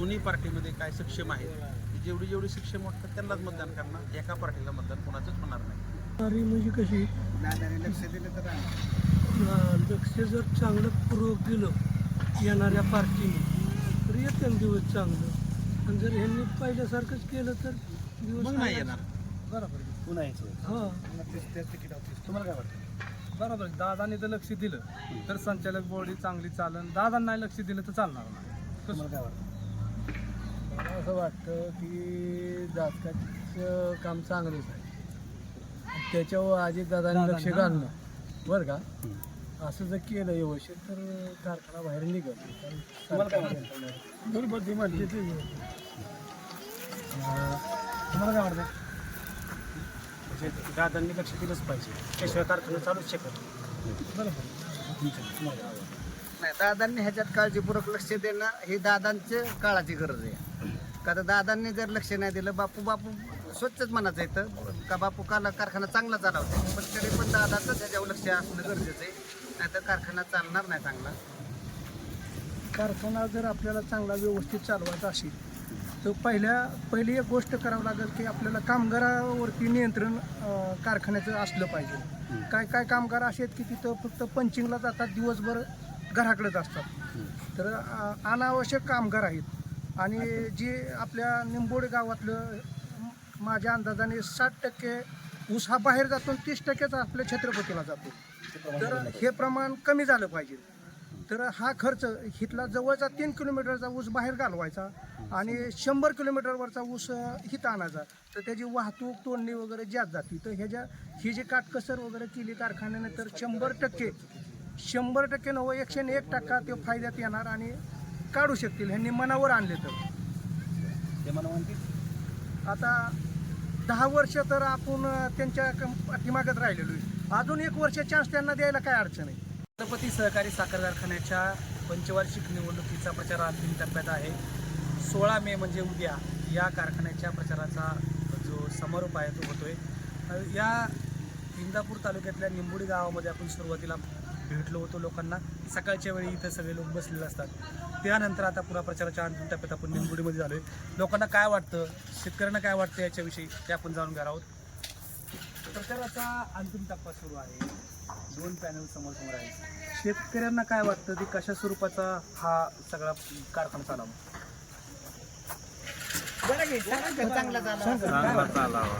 दोन्ही पार्टीमध्ये काय सक्षम आहेत? जेवढी जेवढी सक्षम वाटतात त्यांनाच मतदान करणार. एका पार्टीला मतदान कोणाचंच होणार नाही. म्हणजे कशी? लक्ष दिलं तर लक्ष जर चांगलं पूर्वक दिलं येणाऱ्या पार्टीने तर येते दिवस चांगलं. आणि जर ह्यांनी पहिल्यासारखंच केलं तर दिवस मग नाही येणार. बरोबर. पुन्हा हा. तुम्हाला काय वाटतं? बरोबर. आहे. दादाने जर लक्ष दिलं तर संचालक बॉडी चांगली चालन. दादा नाही लक्ष दिलं तर चालणार नाही. तुम्हाला काय वाटतं? असं वाटतं की जातकाचं काम चांगलंच आहे. त्याच्यावर आजी दादाने लक्ष घालणं. बरं का? असं जर केलं व्यवस्थित तर कारखाना बाहेर निघत तुम्हाला काय वाटतं? बरोबर ती. म्हणते ते तुम्हाला काय वाटतं? म्हणजे दादांनी लक्ष दिलंच पाहिजे. त्याशिवाय कारखाना चालूच शकत नाही. दादांनी ह्याच्यात काळजीपूर्वक लक्ष देणं ही दादांच्या काळाची गरज आहे. का तर दादांनी जर लक्ष नाही दिलं बापू बापू स्वच्छच म्हणायचं येतं का बापू काला कारखाना चांगला चालवते पण तरी पण दादाचं त्याच्यावर लक्ष असणं गरजेचं आहे नाही तर कारखाना चालणार नाही चांगला. कारखाना जर आपल्याला चांगला व्यवस्थित चालवायचा असेल तर पहिल्या पहिली एक गोष्ट करावं लागेल की आपल्याला कामगारावरती नियंत्रण कारखान्याचं असलं पाहिजे. काय काय कामगार असे आहेत की तिथं फक्त पंचिंगला जातात दिवसभर घराकडेच असतात. तर अनावश्यक कामगार आहेत. आणि जे आपल्या निंबोडे गावातलं माझ्या अंदाजाने साठ टक्के ऊस हा बाहेर जातो आणि तीस टक्केच आपल्या छत्रपतीला जातो. तर हे प्रमाण कमी झालं पाहिजे. तर हा खर्च इथला जवळचा तीन किलोमीटरचा ऊस बाहेर घालवायचा आणि शंभर किलोमीटरवरचा ऊस इथं आणायचा. तर त्याची वाहतूक तोडणी वगैरे जास्त जाते. तर ह्याच्या ही जी काटकसर वगैरे केली कारखान्याने तर शंभर टक्के शंभर टक्के नव्वद एकशे एक टक्का ते फायद्यात येणार आणि काढू शकतील. ह्यांनी मनावर आणले तर. ते मला म्हणतील. आता दहा वर्ष तर आपण त्यांच्या पाठीमागत राहिलेलो आहे. अजून एक वर्ष चान्स त्यांना द्यायला काय अडचण आहे? छत्रपती सहकारी साखर कारखान्याच्या पंचवार्षिक निवडणुकीचा प्रचार अंतिम टप्प्यात आहे. सोळा मे म्हणजे उद्या या कारखान्याच्या प्रचाराचा जो समारोप आहे तो होतोय. या इंदापूर तालुक्यातल्या निंबोडी गावामध्ये आपण सुरुवातीला भेटलो होतो लोकांना. सकाळच्या वेळी इथं सगळे लोक बसलेले असतात. त्यानंतर आता पुन्हा प्रचाराच्या अंतिम टप्प्यात आपण निंबोडीमध्ये झालोय. लोकांना काय वाटतं? शेतकऱ्यांना काय वाटतं याच्याविषयी? ते आपण जाणून घेणार आहोत. प्रचाराचा अंतिम टप्पा सुरू आहे. दोन पॅनल समोर समोर आहे शेतकऱ्यांना काय वाटतं? की कशा स्वरूपाचा हा सगळा कारखाना चालावा चांगला झाला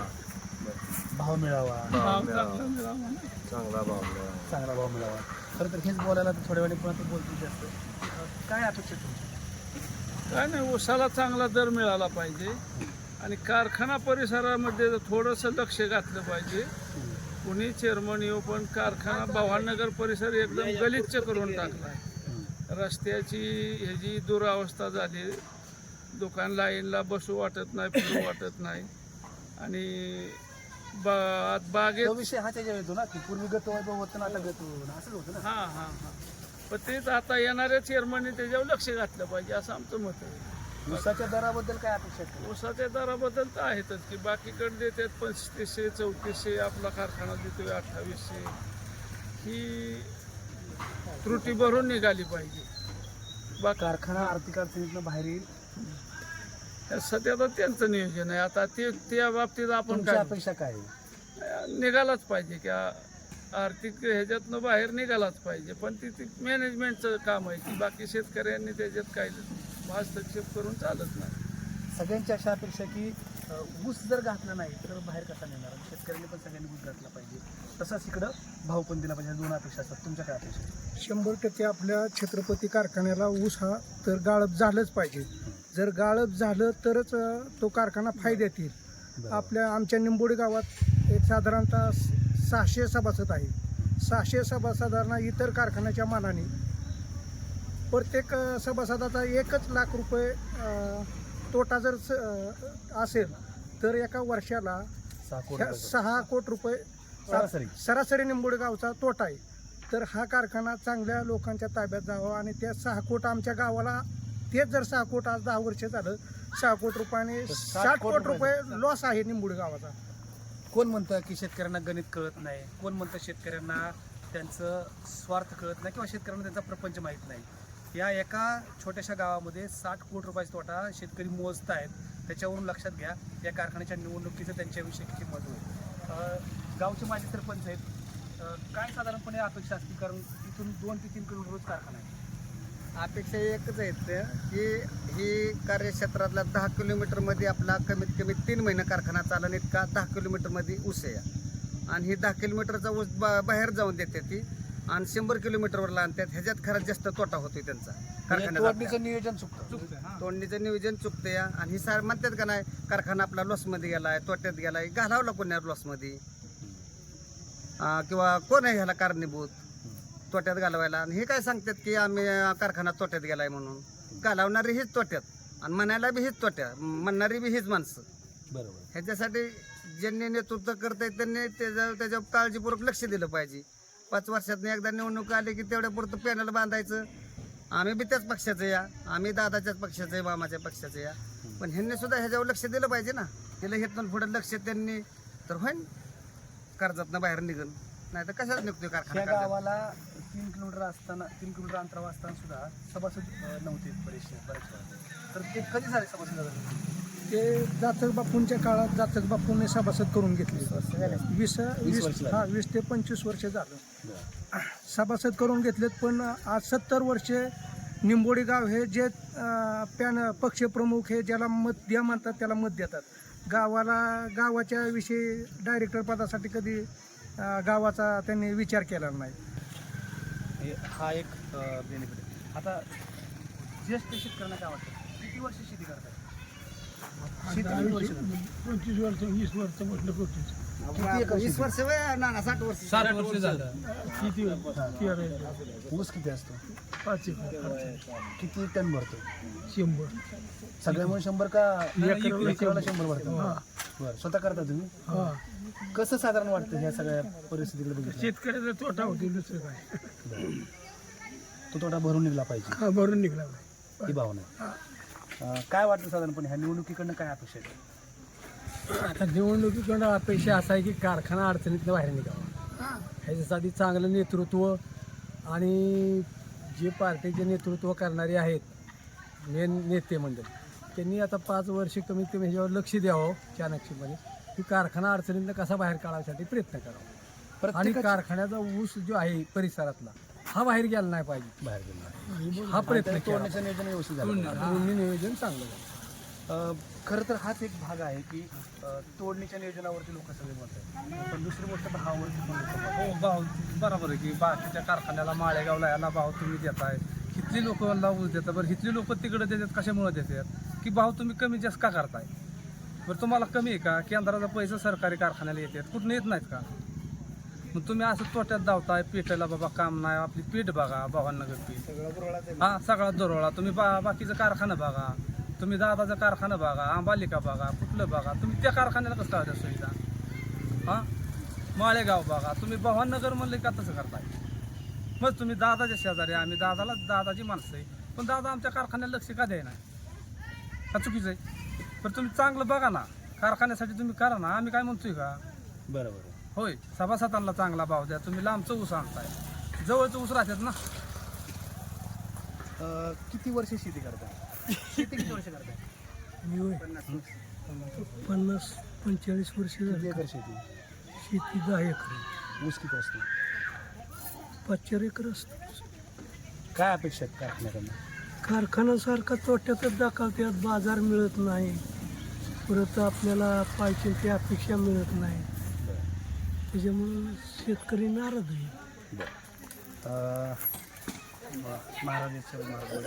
चांगला चालावा भाव मिळावा. चांगला भाव मिळावा. चांगला भाव मिळावा. खरं तर हेच बोलायला तर थोड्या वेळाने पुन्हा ते बोलतील जास्त. काय अपेक्षा तुमची? काय नाही ऊसाला चांगला दर मिळाला पाहिजे. आणि कारखाना परिसरामध्ये थोडंसं लक्ष घातलं पाहिजे कुणी चेअरमन येऊ पण कारखाना भवाननगर परिसर एकदम गलिच्छ करून टाकला आहे रस्त्याची ह्याची दुरावस्था झाली दुकान लाईनला बसू वाटत नाही फिरू वाटत नाही. आणि बा बागेत तो विषय हा त्याच्या येतो ना की पूर्वी गत वैभव होतं ना आता गत वैभव असंच होतं ना. हां हां हां. पण तेच आता येणाऱ्या चेअरमनने त्याच्यावर लक्ष घातलं पाहिजे असं आमचं मत आहे. ऊसाच्या दराबद्दल काय अपेक्षा आहे ऊसाच्या दराबद्दल तर आहेतच की बाकीकडे देतात पस्तीसशे चौतीसशे आपला कारखाना देतोय अठ्ठावीसशे. ही त्रुटी भरून निघाली पाहिजे. बाकी कारखाना आर्थिक अडचणीतनं बाहेर येईल. सध्या तर त्यांचं नियोजन आहे. आता ते त्या बाबतीत आपण काय अपेक्षा काय आहे? निघालाच पाहिजे की आ- आर्थिक ह्याच्यातनं बाहेर निघालाच पाहिजे. पण ती ती मॅनेजमेंटचं काम आहे की बाकी शेतकऱ्यांनी त्याच्यात काही हस्तक्षेप करून चालत नाही. सगळ्यांची अशा अपेक्षा की अं, ऊस जर घातला नाही तर बाहेर कसा नेणार? शेतकऱ्यांनी पण सगळ्यांनी ऊस घातला पाहिजे. तसंच इकडं भाव पण दिला पाहिजे. दोन अपेक्षा असतात. तुमच्या काय अपेक्षा आहेत? शंभर टक्के आपल्या छत्रपती कारखान्याला ऊस हा तर गाळप झालंच पाहिजे. जर गाळप झालं तरच तो कारखाना फायद्यात येईल आपल्या आमच्या निंबोडी गावात एक साधारणतः सहाशे सभासद आहे सहाशे सभासदांना इतर कारखान्याच्या मानाने प्रत्येक सभासदाचा एकच लाख रुपये तोटा जर असेल तर एका वर्षाला. सहा कोटी रुपये सरासरी. सरासरी निंबोडे गावचा तोटा आहे तर हा कारखाना चांगल्या लोकांच्या ताब्यात जावा आणि त्या सहा कोट आमच्या गावाला तेच जर सहा कोट आज दहा वर्ष झालं सहा कोटी रुपयाने साठ कोट रुपये लॉस आहे निंबोडे गावाचा. कोण म्हणतं की शेतकऱ्यांना गणित कळत नाही? कोण म्हणतं शेतकऱ्यांना त्यांचं स्वार्थ कळत नाही किंवा शेतकऱ्यांना त्यांचा प्रपंच माहीत नाही? या एका छोट्याशा गावामध्ये साठ कोटी रुपयाचा तोटा शेतकरी मोजत आहेत. त्याच्यावरून लक्षात घ्या या कारखान्याच्या निवडणुकीचं त्यांच्याविषयी किती महत्त्व आहे. अं, गावचे माजी सरपंच आहेत. काय साधारणपणे अपेक्षा असतील? कारण इथून दोन ते तीन किलोमीटर रोज कारखाना आहे. अपेक्षा एकच आहे की ही कार्यक्षेत्रातला दहा किलोमीटरमध्ये आपला कमीत कमी तीन महिने कारखाना चालन इतका दहा किलोमीटरमध्ये ऊस आहे. आणि ही दहा किलोमीटरचा ऊस बा बाहेर जाऊन देते ती आणि शंभर किलोमीटरवर आणतात ह्याच्यात खरंच जास्त तोटा होतोय त्यांचा कारखान्याचा तोडणीचं नियोजन चुकतं. तोडणीचं नियोजन चुकतं या आणि ही सार म्हणतात का नाही कारखाना आपला लॉसमध्ये गेलाय तोट्यात गेलाय घालावला कोण लॉसमध्ये किंवा कोण आहे ह्याला कारणीभूत? तोट्यात घालवायला. आणि हे काय सांगतात की आम्ही कारखाना तोट्यात गेलाय म्हणून. घालवणारी हीच तोट्यात आणि म्हणायला बी हीच तोट्या. म्हणणारी बी हीच माणसं. बरोबर. ह्याच्यासाठी ज्यांनी नेतृत्व करताय त्यांनी त्याच्या त्याच्या काळजीपूर्वक लक्ष दिलं पाहिजे. पाच वर्षात एकदा निवडणूक आली की तेवढ्या पुरतं पॅनल बांधायचं. आम्ही बी त्याच पक्षाचं या. आम्ही दादाच्याच पक्षाचं आहे मामाच्या पक्षाचं या. पण ह्यांनी सुद्धा ह्याच्यावर लक्ष दिलं पाहिजे ना. तिला हेतून पुढे लक्ष त्यांनी. तर होईन. कर्जातनं बाहेर निघन. नाही तर कशाच निघतोय त्या कारखाना? गावाला तीन किलोमीटर असताना तीन किलोमीटर अंतरावर असताना सुद्धा सभासद नव्हते बरेचसे बरेच वेळा. तर ते कधी झाले सभासद झाले? ते जाचक बापूंच्या काळात जाचक बापूंनी सभासद करून घेतले वीस वीस. हा वीस ते पंचवीस वर्ष झालं सभासद करून घेतलेत पण आज सत्तर वर्षे निंबोडी गाव हे जे पॅन पक्षप्रमुख हे ज्याला मत द्या म्हणतात त्याला मत देतात गावाला गावाच्या विषयी डायरेक्टर पदासाठी कधी गावाचा त्यांनी विचार केला नाही हे- हा एक बेनिफिट आहे. आता ज्येष्ठ शेतकऱ्यांना काय वाटतं? किती वर्ष शेती करतात शेती किती वर्ष करतात? पंचवीस वर्ष वीस वर्ष म्हटलं किती एकर वीस शेती? वर्ष वय ना ना साठ वर्ष. सात वर्ष झालं. किती ऊस किती असतो? पाच किती टन भरतो शंभर. सगळ्यामुळे शंभर का? एकराला शंभर. भरतो बरं स्वतः करता तुम्ही? कसं साधारण वाटतं ह्या सगळ्या परिस्थितीकडे बघितलं? शेतकऱ्याचा तोटा होते दुसरं काय? तो तोटा भरून निघला पाहिजे. हा भरून निघला ही भावना आहे. अं, काय वाटतं साधारणपणे ह्या निवडणुकीकडनं काय अपेक्षा आहे आता निवडणुकीकडं अपेक्षा असा आहे की कारखाना अडचणीतनं बाहेर निघावा. ह्याच्यासाठी चांगलं नेतृत्व आणि जे पार्टीचे नेतृत्व करणारे आहेत मेन नेते मंडळ. त्यांनी आता पाच वर्ष कमीत कमी ह्याच्यावर लक्ष द्यावं चाणक्यमध्ये. की कारखाना अडचणीतनं कसा बाहेर काढायसाठी प्रयत्न करावा. आणि कारखान्याचा ऊस जो आहे परिसरातला हा बाहेर गेला नाही पाहिजे. बाहेर गेला हा प्रयत्न तोडण्याचं नियोजन व्यवस्थित झालं. दोन्ही नियोजन चांगलं झालं खरं तर हाच एक भाग आहे की तोडणीच्या नियोजनावरती लोक सगळे म्हणतात पण दुसरी गोष्ट भावावरती पण बोलतात. हो भाव बरोबर आहे की बाकीच्या कारखान्याला माळेगावला याला भाव तुम्ही देताय. इथली लोक ऊस देतात. बरं इथली लोक तिकडे देतात कशामुळे देतात? की भाव तुम्ही कमी जास्त का करताय? बरं तुम्हाला कमी आहे का? केंद्राचा पैसा सरकारी कारखान्याला येतात. कुठून येत नाहीत का? मग तुम्ही असं तोट्यात धावताय पेठेला बाबा काम नाही आपली पीठ बघा भावानगर पीठ. हा सगळा दुरोळा तुम्ही बा बाकीचा कारखाना बघा. तुम्ही दादाचा कारखाना बघा आंबालिका बघा कुठलं बघा. तुम्ही त्या कारखान्याला कसं करता सुविधा? हां? माळेगाव बघा. तुम्ही भवानगर म्हणले का तसं करताय? मग तुम्ही दादाच्या शेजारी आम्ही दादाला दादाची माणसं आहे. पण दादा आमच्या कारखान्याला लक्ष का द्याय नाही का चुकीचं आहे. पण तुम्ही चांगलं बघा ना कारखान्यासाठी तुम्ही करा ना आम्ही काय म्हणतोय का? बरोबर. होय सभासदांना चांगला भाव द्या तुम्ही लांबचं ऊस आणताय. जवळचं ऊस राहतात ना. अं, किती वर्ष शेती करताय? शेती किती वर्ष करताय? मी होय. पन्नास पंचेचाळीस वर्ष किती एकर शेती? शेती दहा एकर. ऊस किती असतो? पाच चार एकर असतो. काय अपेक्षा आहेत कारखान्याकडनं? कारखान्यासारखा तोट्यातच दाखवतात बाजार मिळत नाही. परत आपल्याला पाहिजे ती अपेक्षा मिळत नाही. त्याच्यामुळं शेतकरी नाराज आहे. महाराजांचं महाराज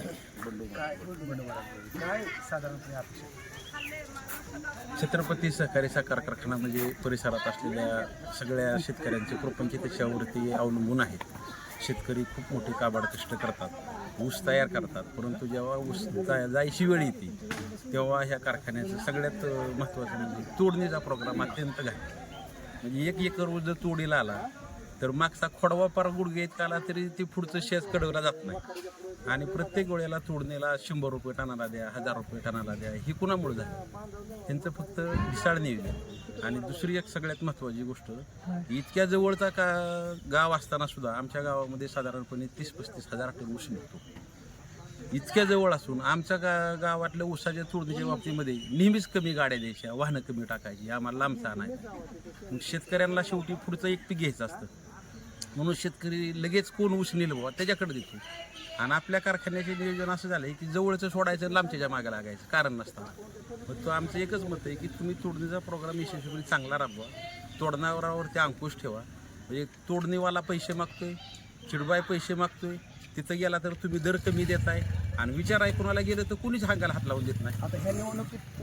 काय बंडू महाराज काय साधारणपणे अपेक्षा? आहेत? छत्रपती सहकारी साखर कारखाना म्हणजे परिसरात असलेल्या सगळ्या शेतकऱ्यांचे प्रपंच त्याच्यावरती अवलंबून आहेत शेतकरी खूप मोठे काबाड कष्ट करतात ऊस तयार करतात परंतु जेव्हा ऊस जा- जायची वेळ येते तेव्हा ह्या कारखान्याचं सगळ्यात महत्त्वाचं म्हणजे तोडणीचा प्रोग्राम अत्यंत घातला म्हणजे एक एकर ऊस जर तोडीला आला तर मागचा खोडवा पार गुडघे आला तरी ते पुढचं शेत कडवला जात नाही. आणि प्रत्येक वेळेला तोडणीला शंभर रुपये टनाला द्या हजार रुपये टनाला द्या हे कुणामुळे झालं? त्यांचं फक्त ढिसाळ नियोजन. आणि दुसरी एक सगळ्यात महत्त्वाची गोष्ट इतक्या जवळचा का गाव असताना सुद्धा आमच्या गावामध्ये साधारणपणे तीस पस्तीस हजार टन ऊस निघतो इतक्या जवळ असून आमच्या गा गावातल्या ऊसाच्या तोडणीच्या बाबतीमध्ये नेहमीच कमी गाड्या द्यायच्या वाहनं कमी टाकायची आम्हाला लांबचा आणायचं. मग शेतकऱ्यांना शेवटी पुढचं एक पीक घ्यायचं असतं. म्हणून शेतकरी लगेच कोण ऊस नेलं बाबा त्याच्याकडे देतो. आणि आपल्या कारखान्याचे नियोजन असं झालं की जवळचं सोडायचं लांबच्याच्या मागे लागायचं कारण नसताना. मग तो आमचं एकच मत आहे की तुम्ही तोडणीचा प्रोग्राम यशस्वीपणे चांगला राबवा. तोडणावरावरती अंकुश ठेवा. म्हणजे तोडणीवाला पैसे मागतोय चिडबाय पैसे मागतोय तिथं गेला तर तुम्ही दर कमी देताय. आणि विचार ऐकूनाला गेलं तर कुणीच हांगाला हात लावून देत नाही. आता ह्या निवडणुकीत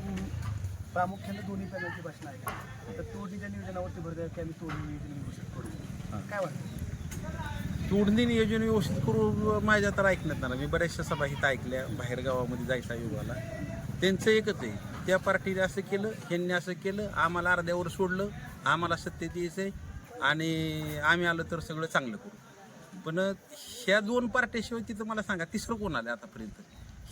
प्रामुख्याने दोन्ही पॅनलची भाषण आहे तर तोडणीच्या नियोजनावरती भर द्या की आम्ही तोडणी नियोजन व्यवस्थित करू काय वाटतं? तोडणी नियोजन व्यवस्थित करू माझ्या तर ऐकण्यात नाही मी बऱ्याचशा सभा इथं ऐकल्या बाहेर गावामध्ये जायचा युगाला. त्यांचं एकच आहे. त्या पार्टीने असं केलं ह्यांनी असं केलं आम्हाला अर्ध्यावर सोडलं आम्हाला सत्तेत यायचं आहे आणि आम्ही आलं तर सगळं चांगलं करू. पण ह्या दोन पार्ट्याशिवाय तिथं मला सांगा तिसरं कोण आलं आतापर्यंत?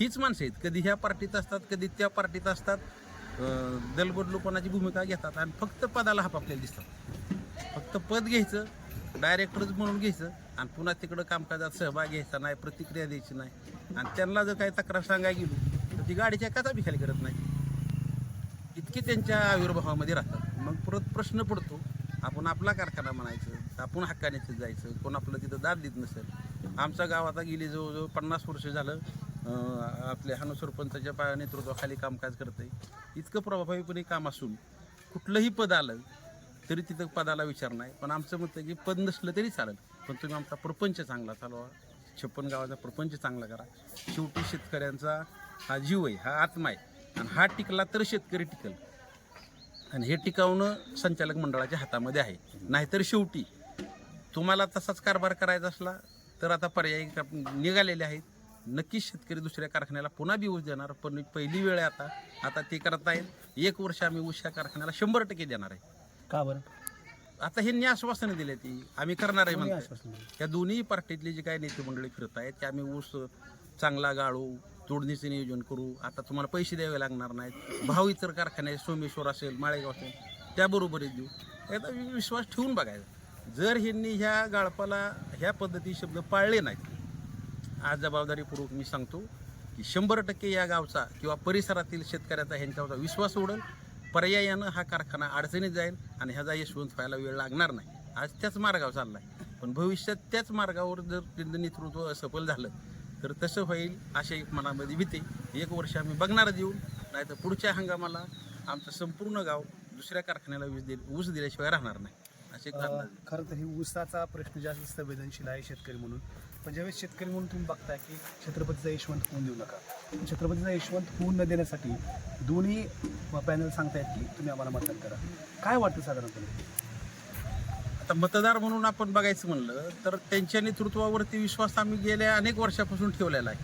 हीच माणसं आहेत. कधी ह्या पार्टीत असतात कधी त्या पार्टीत असतात. अं, दलबदलूपणाची भूमिका घेतात आणि फक्त पदाला हाप आपल्याला दिसतात. फक्त पद घ्यायचं डायरेक्टरच म्हणून घ्यायचं आणि पुन्हा तिकडं कामकाजात सहभाग घ्यायचा नाही प्रतिक्रिया द्यायची नाही. आणि त्यांना जर काही तक्रार सांगायला गेलो तर ती गाडीच्या कथा बिखाली करत नाही. इतके त्यांच्या आविर्भावामध्ये राहतात. मग परत प्रश्न पडतो आपण आपला कारखाना म्हणायचं आपण हक्काने तिथं जायचं कोण आपलं तिथं दाद देत नसेल. आमच्या गाव आता गेली जवळजवळ पन्नास वर्ष झालं आपल्या हानू सरपंचाच्या पा नेतृत्वाखाली कामकाज करते आहे इतकं प्रभावीपणे काम असून कुठलंही पद आलं तरी तिथं पदाला विचार नाही. पण आमचं मत आहे की पद नसलं तरी चालेल. पण तुम्ही आमचा प्रपंच चांगला चालवा. छप्पन गावाचा प्रपंच चांगला करा. शेवटी शेतकऱ्यांचा हा जीव आहे हा आत्मा आहे. आणि हा टिकला तर शेतकरी टिकल. आणि हे टिकवणं संचालक मंडळाच्या हातामध्ये आहे. नाहीतर शेवटी तुम्हाला तसाच कारभार करायचा असला तर आता पर्यायी निघालेले आहेत. नक्कीच शेतकरी दुसऱ्या कारखान्याला पुन्हा बी ऊस देणार पण पहिली वेळ आहे आता. आता ते करता येईल. एक वर्ष आम्ही ऊस या कारखान्याला शंभर टक्के देणार आहे. का बरं? आता ह्यांनी आश्वासनं दिले ती. आम्ही करणार आहे दिलं? या दोन्ही पार्टीतले जे काही नेते मंडळी फिरत आहेत ते आम्ही ऊस चांगला गाळू जोडणीचं नियोजन करू. आता तुम्हाला पैसे द्यावे लागणार नाहीत. भाव इतर कारखाने सोमेश्वर असेल माळेगाव असेल त्याबरोबरच देऊ. याचा विश्वास ठेवून बघायचा. जर ह्यांनी ह्या गाळपाला ह्या पद्धती शब्द पाळले नाहीत आज जबाबदारीपूर्वक मी सांगतो की शंभर टक्के या गावचा किंवा परिसरातील शेतकऱ्याचा ह्यांच्यावरचा विश्वास उडेल. पर्यायानं हा कारखाना अडचणीत जाईल आणि ह्याचा यशवंत व्हायला वेळ लागणार नाही. आज त्याच मार्गावर चालला आहे पण भविष्यात त्याच मार्गावर जर त्यांचं नेतृत्व सफल झालं तर तसं होईल अशा एक मनामध्ये भीती. एक वर्ष आम्ही बघणारच येऊन नाही तर पुढच्या हंगामाला आमचं संपूर्ण गाव दुसऱ्या कारखान्याला वीज दे ऊस दिल्याशिवाय राहणार नाही. असे. खरं तर ही ऊसाचा प्रश्न जास्त संवेदनशील आहे शेतकरी म्हणून. पण ज्यावेळेस शेतकरी म्हणून तुम्ही बघताय की छत्रपतीचा यशवंत होऊन देऊ नका? छत्रपतीचा यशवंत होऊन न देण्यासाठी दोन्ही पॅनल सांगतायत की तुम्ही आम्हाला मतदान करा. काय वाटतं साधारणपणे? आता मतदार म्हणून आपण बघायचं म्हणलं तर त्यांच्या नेतृत्वावरती विश्वास आम्ही गेल्या अनेक वर्षापासून ठेवलेला आहे.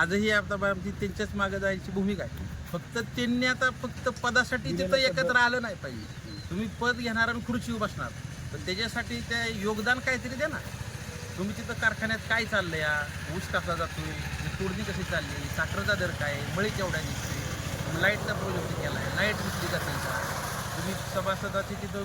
आजही आता बाबतीत त्यांच्याच मागे जायची भूमिका आहे. फक्त त्यांनी आता फक्त पदासाठी तिथं एकत्र आलं नाही पाहिजे. तुम्ही पद घेणार आणि खुर्ची बसणार. पण त्याच्यासाठी त्या योगदान काहीतरी द्या ना. तुम्ही तिथं कारखान्यात काय चाललंय? या ऊस कसा जातोय? तोडणी कशी चालली? साखरेचा दर काय मळी केवढ्या दिसते? लाईटचा प्रोजेक्ट केला आहे लाइट दिसली का त्यांचा? तुम्ही सभासदाचे तिथं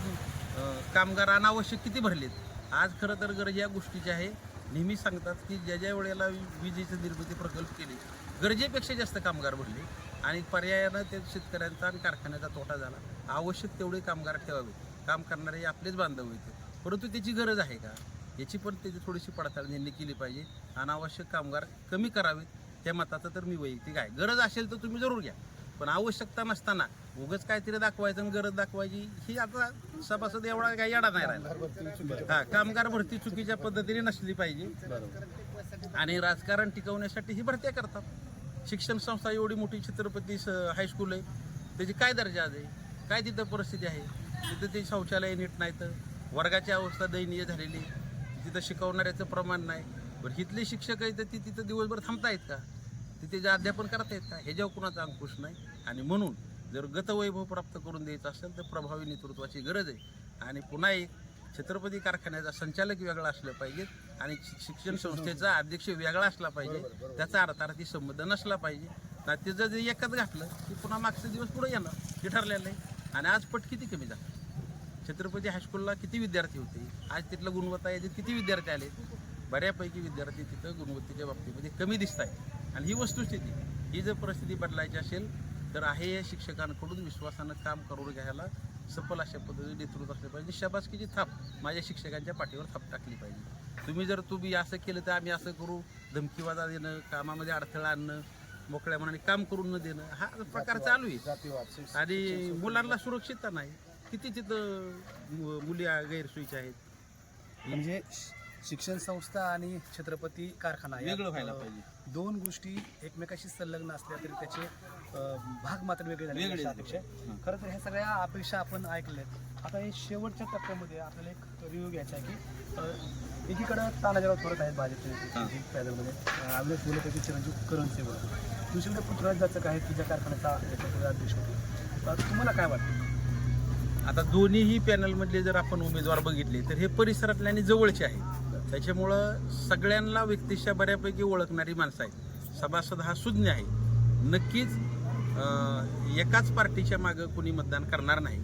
कामगार अनावश्यक किती भरलेत? आज खरं तर गरज या गोष्टीची आहे. नेहमी सांगतात की ज्या ज्या वेळेला विजेचे निर्मिती प्रकल्प केले गरजेपेक्षा जास्त कामगार भरले आणि पर्यायानं ते शेतकऱ्यांचा आणि कारखान्याचा तोटा झाला आवश्यक तेवढे कामगार ठेवावे काम करणारे हे आपलेच बांधव आहेत. परंतु त्याची गरज आहे का? याची पण त्याची थोडीशी पडताळणी यांनी केली पाहिजे. अनावश्यक कामगार कमी करावेत. त्या मताचं तर मी वैयक्तिक आहे. गरज असेल तर तुम्ही जरूर घ्या. पण आवश्यकता नसताना उगच काहीतरी दाखवायचं आणि गरज दाखवायची ही आता सभासद एवढा काही येडा नाही राहिला. हा कामगार भरती चुकीच्या पद्धतीने नसली पाहिजे. आणि राजकारण टिकवण्यासाठी ही भरत्या करतात. शिक्षण संस्था एवढी मोठी छत्रपती स- हायस्कूल आहे. त्याची काय दर्जा आहे? काय तिथं परिस्थिती आहे? तिथं ते शौचालय नीट नाही तर वर्गाची अवस्था दयनीय झालेली तिथं शिकवणाऱ्याचं प्रमाण नाही. बरं इथले शिक्षक आहेत तर ती तिथं दिवसभर थांबतायत का? तिथे जे अध्यापन करता येत का ह्याच्यावर कुणाचा अंकुश नाही. आणि म्हणून जर गतवैभव प्राप्त करून द्यायचं असेल तर प्रभावी नेतृत्वाची गरज आहे. आणि पुन्हा एक छत्रपती कारखान्याचा संचालक वेगळा असलं पाहिजे आणि शिक्षण संस्थेचा अध्यक्ष वेगळा असला पाहिजे. त्याचा अर्थार्थी संबंध नसला पाहिजे. ना त्याचं जे एकच घातलं की पुन्हा मागचे दिवस पुढे येणार हे ठरलेलं आहे. आणि आज पट किती कमी झाला? छत्रपती हायस्कूलला किती विद्यार्थी होते? आज तिथलं गुणवत्ता यादीत किती विद्यार्थी आले? बऱ्यापैकी विद्यार्थी तिथं गुणवत्तेच्या बाबतीमध्ये कमी दिसत आहे आणि ही वस्तुस्थिती ही जर परिस्थिती बदलायची असेल तर आहे या शिक्षकांकडून विश्वासानं काम करून घ्यायला सफल अशा पद्धतीने नेतृत्व असले पाहिजे. शाबासकीची थाप माझ्या शिक्षकांच्या पाठीवर थाप टाकली पाहिजे. तुम्ही जर तुम्ही असं केलं तर आम्ही असं करू. धमकीवादा देणं कामामध्ये अडथळा आणणं मोकळ्या मनाने काम करून न देणं हा प्रकार चालू आहे. आणि मुलांना सुरक्षितता नाही. किती तिथं मु- मुली गैरसोयीच्या आहेत? म्हणजे शिक्षण संस्था आणि छत्रपती कारखाना या, वेगळं व्हायला अ, पाहिजे. दोन गोष्टी एकमेकाशी संलग्न असल्या तरी त्याचे अ, भाग मात्र वेगळे झाले वेगळे अशी अपेक्षा आहे. खरं तर ह्या सगळ्या अपेक्षा आपण ऐकल्यात. आता हे शेवटच्या टप्प्यामध्ये आपल्याला एक रिव्ह्यू घ्यायचा आहे की अ, एकीकडं तानाजीराव थोरात आहेत भाजपचे पॅनलमध्ये. अविनाश बोलत होते चिरंजीव करंसे बोलत दुसरीकडे पृथ्वीराज जाचक आहेत की ज्या कारखान्याचा याच्यापुढे अध्यक्ष होते. अ, तुम्हाला काय वाटतं? आता दोन्हीही पॅनलमधले जर आपण उमेदवार बघितले तर हे परिसरातले आणि जवळचे आहेत. त्याच्यामुळं सगळ्यांना व्यक्तिशा बऱ्यापैकी ओळखणारी माणसं आहेत. सभासद हा सुज्ञ आहे. नक्कीच एकाच पार्टीच्या मागं कुणी मतदान करणार नाही.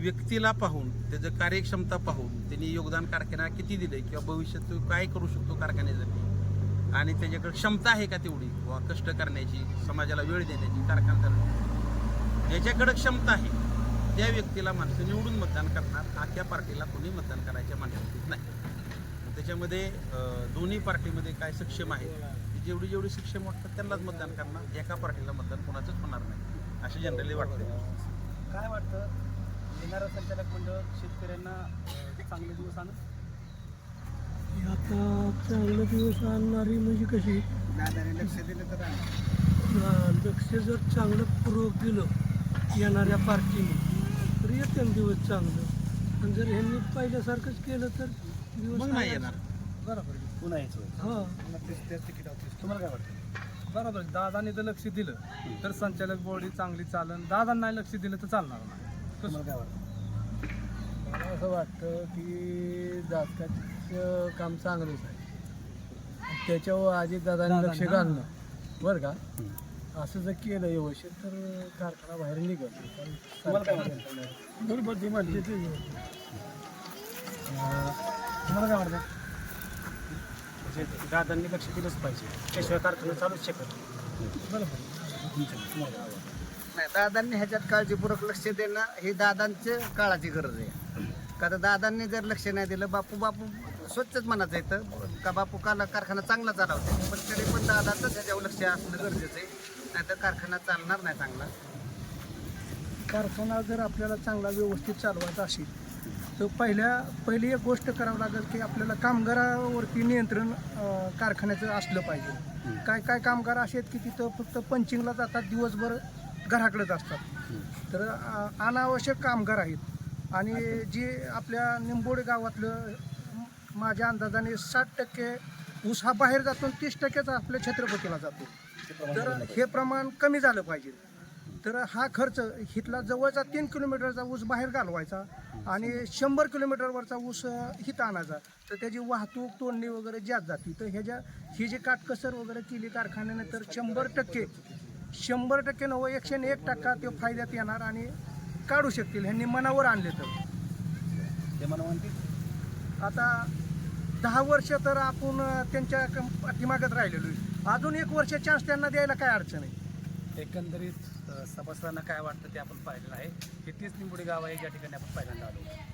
व्यक्तीला पाहून त्याचं कार्यक्षमता पाहून त्यांनी योगदान कारखान्याला किती दिलं किंवा भविष्यात तो काय करू शकतो कारखान्यासाठी आणि त्याच्याकडे क्षमता आहे का तेवढी? वा कष्ट करण्याची समाजाला वेळ देण्याची कारखाना चालवण्याची. ज्याच्याकडे क्षमता आहे. त्या व्यक्तीला माणसं निवडून मतदान करणार आख्या पार्टीला कोणी मतदान करायच्या मानसिकतेत नाही. त्याच्यामध्ये दोन्ही पार्टीमध्ये काय सक्षम आहे जेवढी जेवढी सक्षम वाटतात त्यांनाच मतदान करणार एका पार्टीला मतदान कोणाचंच होणार नाही असे जनरली वाटते काय वाटतं? येणारं संचालक मंडळ शेतकऱ्यांना चांगले दिवस आणत आता चांगले दिवस आणणारी म्हणजे कशी? दादाने लक्ष दिलं तर लक्ष जर चांगलं पूर्वक दिलं येणाऱ्या पार्टीने तर येते दिवस चांगलं. आणि जर ह्यांनी पहिल्यासारखंच केलं तर मग नाही येणार. बरोबर. पुन्हा होय. हा. तुम्हाला काय वाटतं? बरोबर. आहे. दादाने जर लक्ष दिलं. तर संचालक बॉडी चांगली चालन. दादा नाही लक्ष दिलं तर चालणार नाही. तुम्हाला काय वाटतं? मला असं वाटतं की जातकाचं काम चांगलंच आहे. त्याच्यावर आधी दादाने लक्ष घालणं. बरं का? असं जर केलं व्यवस्थित तर कारखाना बाहेर निघत तुम्हाला काय वाटतं? बरोबर ती म्हणते ते. तुम्हाला काय वाटतं म्हणजे दादांनी लक्ष दिलंच पाहिजे. त्याशिवाय कारखाना चालूच शकत नाही. बरोबर. नाही दादांनी ह्याच्यात काळजीपूर्वक लक्ष देणं ही दादांच्या काळाची गरज आहे. का तर दादांनी जर लक्ष नाही दिलं बापू बापू स्वच्छच मनाचं येतं का बापू काला कारखाना चांगला चालवते पण तरी पण दादाचं त्याच्यावर लक्ष असणं गरजेचं आहे. नाही तर कारखाना चालणार नाही चांगला. कारखाना जर आपल्याला चांगला व्यवस्थित चालवायचा असेल तर पहिल्या पहिली एक गोष्ट करावं लागेल की आपल्याला कामगारावरती नियंत्रण कारखान्याचं असलं पाहिजे. काय काय कामगार असे आहेत की तिथं फक्त पंचिंगला जातात दिवसभर घराकडेच असतात. तर अनावश्यक कामगार आहेत. आणि जे आपल्या निंबोडे गावातलं माझ्या अंदाजाने साठ टक्के ऊस हा बाहेर जातो आणि तीस टक्केच आपल्या छत्रपतीला जातो. तर हे प्रमाण कमी झालं पाहिजे. तर हा खर्च इथला जवळचा तीन किलोमीटरचा ऊस बाहेर घालवायचा आणि शंभर किलोमीटरवरचा ऊस इथं आणायचा. तर त्याची वाहतूक तोडणी वगैरे जास्त जाते. तर ह्याच्या ही जी काटकसर वगैरे केली कारखान्याने तर शंभर टक्के शंभर टक्के नव्वद एकशे एक टक्का ते फायद्यात येणार आणि काढू शकतील. ह्यांनी मनावर आणले तर. आता दहा वर्ष तर आपण त्यांच्या पाठीमागत राहिलेलो अजून एक वर्ष चान्स त्यांना द्यायला काय अडचण आहे? एकंदरीत सभासदांना काय वाटतं ते आपण पाहिलेलं आहे. हे तीच निंबोडी गाव आहे ज्या ठिकाणी आपण पहिल्यांदा आलो.